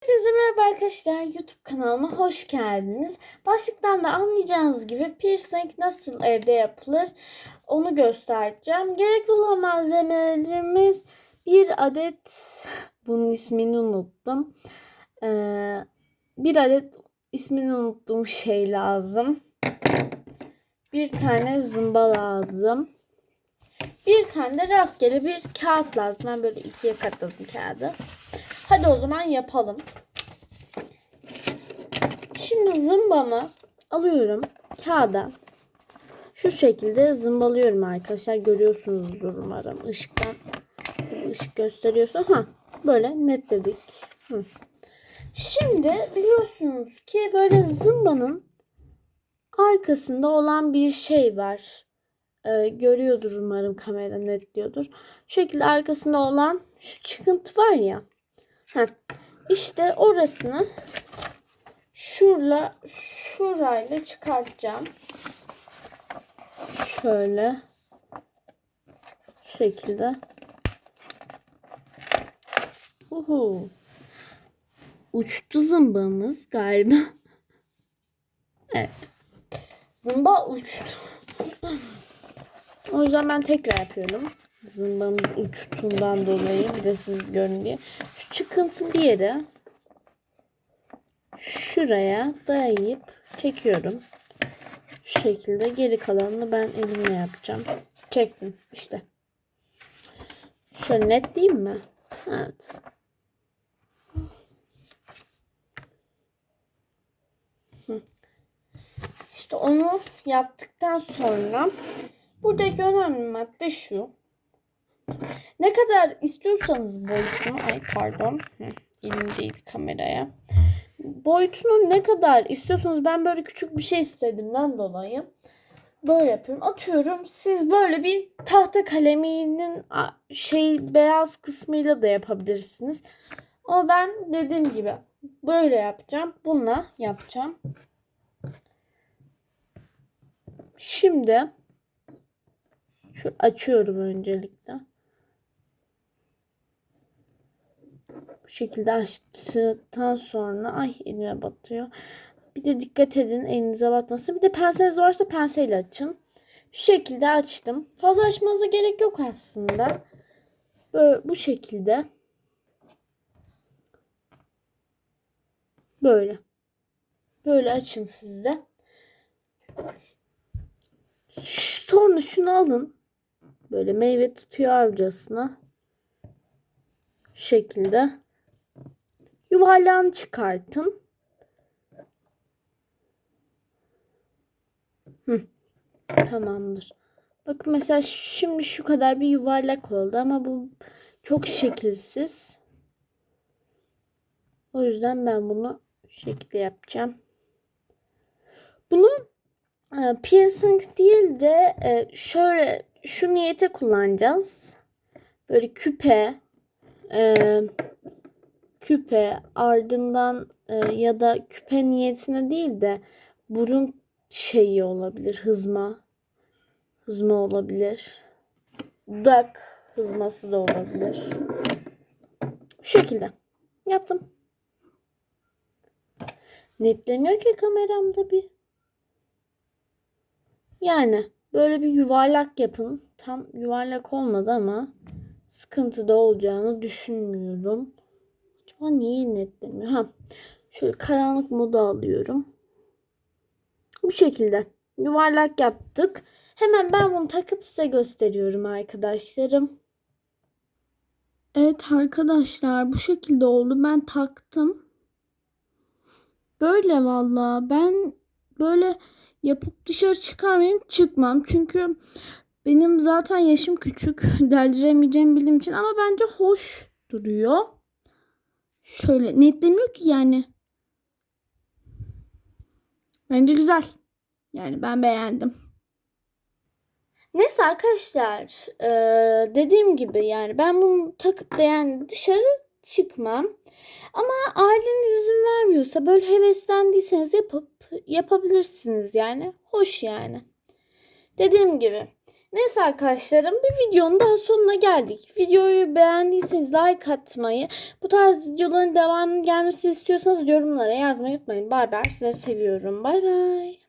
Herkese merhaba arkadaşlar. YouTube kanalıma hoş geldiniz. Başlıktan da anlayacağınız gibi piercing nasıl evde yapılır onu göstereceğim. Gerekli olan malzemelerimiz bir adet bunun ismini unuttum. Ee, bir adet ismini unuttuğum şey lazım. Bir tane zımba lazım. Bir tane de rastgele bir kağıt lazım. Ben böyle ikiye katladım kağıdı. Hadi o zaman yapalım. Şimdi zımbamı alıyorum kağıda. Şu şekilde zımbalıyorum arkadaşlar. Görüyorsunuzdur umarım. Işıktan ışık gösteriyorsa. Ha, böyle netledik. Hı. Şimdi biliyorsunuz ki böyle zımbanın arkasında olan bir şey var. Ee, görüyordur umarım kamera netliyordur. Şu şekilde arkasında olan şu çıkıntı var ya. Heh. İşte orasını şurla şurayla çıkartacağım. Şöyle. Şu şekilde. Uhu. Uçtu zımbamız galiba. evet. Zımba uçtu. o yüzden ben tekrar yapıyorum. Zımbamız uçtuğundan dolayı bir de siz görün diye. Şu çıkıntı diğeri şuraya dayayıp çekiyorum. Şu şekilde geri kalanını ben elimle yapacağım. Çektim işte. Şöyle net değil mi? Evet. İşte onu yaptıktan sonra buradaki önemli madde şu. Ne kadar istiyorsanız boyutunu, ay pardon, elim değil kameraya. Boyutunu ne kadar istiyorsanız ben böyle küçük bir şey istediğimden dolayı böyle yapıyorum. Atıyorum siz böyle bir tahta kaleminin şey beyaz kısmıyla da yapabilirsiniz. Ama ben dediğim gibi böyle yapacağım. Bununla yapacağım. Şimdi şu açıyorum öncelikle. Şekilde açtıktan sonra ay elime batıyor. Bir de dikkat edin elinize batmasın. Bir de penseliniz varsa penseyle açın. Şu şekilde açtım. Fazla açmanıza gerek yok aslında. Böyle bu şekilde. Böyle. Böyle açın siz de. Sonra şunu alın. Böyle meyve tutuyor avcasına. Şu şekilde. Yuvarlağını çıkartın. Hı. Tamamdır. Bakın mesela şimdi şu kadar bir yuvarlak oldu ama bu çok şekilsiz. O yüzden ben bunu şekilde yapacağım. Bunu e, piercing değil de e, şöyle şu niyete kullanacağız. Böyle küpe e, küpe ardından e, ya da küpe niyetine değil de burun şeyi olabilir. Hızma. Hızma olabilir. Dudak hızması da olabilir. Şu şekilde. Yaptım. Netlemiyor ki kameramda bir. Yani böyle bir yuvarlak yapın. Tam yuvarlak olmadı ama sıkıntı da olacağını düşünmüyorum. Acaba niye netlemiyor? Ha. Şöyle karanlık modu alıyorum. Bu şekilde yuvarlak yaptık. Hemen ben bunu takıp size gösteriyorum arkadaşlarım. Evet arkadaşlar bu şekilde oldu. Ben taktım. Böyle valla ben böyle yapıp dışarı çıkarmayayım çıkmam. Çünkü benim zaten yaşım küçük. Deldiremeyeceğim bildiğim için ama bence hoş duruyor. Şöyle netlemiyor ki yani. Bence güzel. Yani ben beğendim. Neyse arkadaşlar ee, dediğim gibi yani ben bunu takıp da yani dışarı çıkmam. Ama aileniz izin vermiyorsa böyle heveslendiyseniz yapıp yapabilirsiniz yani. Hoş yani. Dediğim gibi Neyse arkadaşlarım bir videonun daha sonuna geldik. Videoyu beğendiyseniz like atmayı, bu tarz videoların devamının gelmesini istiyorsanız yorumlara yazmayı unutmayın. Bay bay. Sizleri seviyorum. Bay bay.